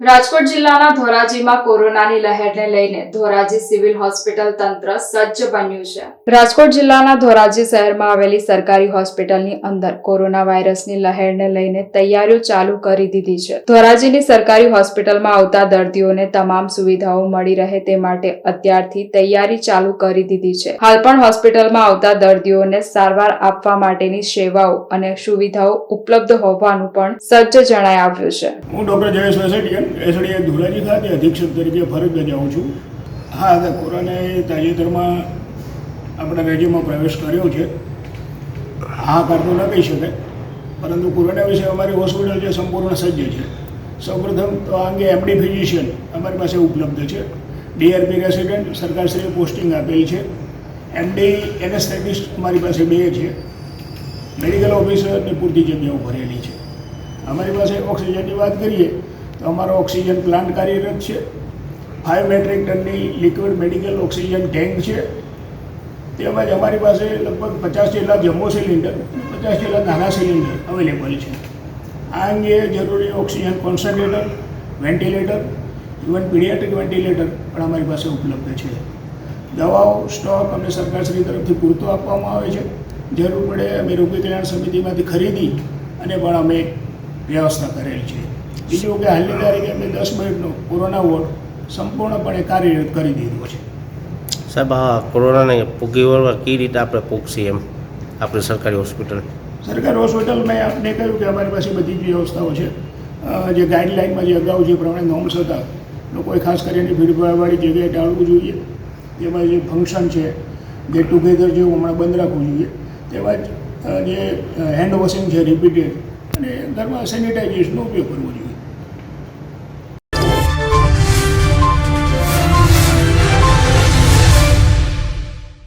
રાજકોટ જિલ્લાના ધોરાજીમાં કોરોનાની લહેરને લઈને ધોરાજી સિવિલ હોસ્પિટલ તંત્ર સજ્જ બન્યું છે. રાજકોટ જિલ્લાના ધોરાજી શહેરમાં આવેલી સરકારી હોસ્પિટલની અંદર કોરોના વાયરસની લહેરને લઈને તૈયારીઓ ચાલુ કરી દીધી છે. ધોરાજીની સરકારી હોસ્પિટલમાં આવતા દર્દીઓને તમામ સુવિધાઓ મળી રહે તે માટે અત્યારથી તૈયારી ચાલુ કરી દીધી છે. હાલ પણ હોસ્પિટલમાં આવતા દર્દીઓને સારવાર આપવા માટેની સેવાઓ અને સુવિધાઓ ઉપલબ્ધ હોવાનું પણ સજ્જ જણાઈ આવ્યું છે. હું ડોક્ટર વેસડિયન એસડીએ ધોરાજી ખાતે અધિક્ષક તરીકે ફરજ બજાવું છું. હા હવે કોરોનાએ તાજેતરમાં આપણા રાજ્યમાં પ્રવેશ કર્યો છે. હા કરતો ન કહી શકાય. પરંતુ કોરોના વિશે અમારી હોસ્પિટલ જે સંપૂર્ણ સજ્જ છે. સૌપ્રથમ તો આ અંગે એમડી ફિઝિશિયન અમારી પાસે ઉપલબ્ધ છે. ડીઆરપી રેસિડેન્ટ, સરકારશ્રીએ પોસ્ટિંગ આપેલ છે. એમડી એનેસ્થેટિસ્ટ અમારી પાસે બે છે. મેડિકલ ઓફિસરની પૂરતી જગ્યાઓ ભરેલી છે. અમારી પાસે ઓક્સિજનની વાત કરીએ અમારો ઓક્સિજન પ્લાન્ટ કાર્યરત છે. ફાઇવ મેટ્રિક ટનની લિક્વિડ મેડિકલ ઓક્સિજન ટેન્ક છે. તેમજ અમારી પાસે લગભગ પચાસ જેટલા જમ્બો સિલિન્ડર પચાસ જેટલા નાના સિલિન્ડર અવેલેબલ છે. આ અંગે જરૂરી oxygen concentrator ventilator even paediatric ventilator પણ અમારી પાસે ઉપલબ્ધ છે. દવાઓ સ્ટોક અમને સરકારશ્રી તરફથી પૂરતો આપવામાં આવે છે. જરૂર પડે અમે રોગી કલ્યાણ સમિતિમાંથી ખરીદી અને પણ અમે વ્યવસ્થા કરેલ છે. બીજું કે હાલની તારીખે અમે દસ મિનિટનો કોરોના વોર્ડ સંપૂર્ણપણે કાર્યરત કરી દીધો છે. સાહેબ આ કોરોનાને પૂગી વળવા કઈ રીતે આપણે પૂગશીએ એમ આપણે સરકારી હોસ્પિટલ? સરકારી હોસ્પિટલ મેં આપને કહ્યું કે અમારી પાસે બધી જ વ્યવસ્થાઓ છે. જે ગાઈડલાઇનમાં જે અગાઉ જે પ્રમાણે નોમ્સ હતા લોકોએ ખાસ કરીને ભીડભાડવાળી જગ્યાએ ટાળવું જોઈએ. તેમાં જે ફંક્શન છે ગેટ ટુગેધર જેવું હમણાં બંધ રાખવું જોઈએ. તેમજ જે હેન્ડ વોશિંગ છે રિપીટેડ અને ઘરમાં સેનિટાઇઝેશનનો ઉપયોગ કરવો જોઈએ.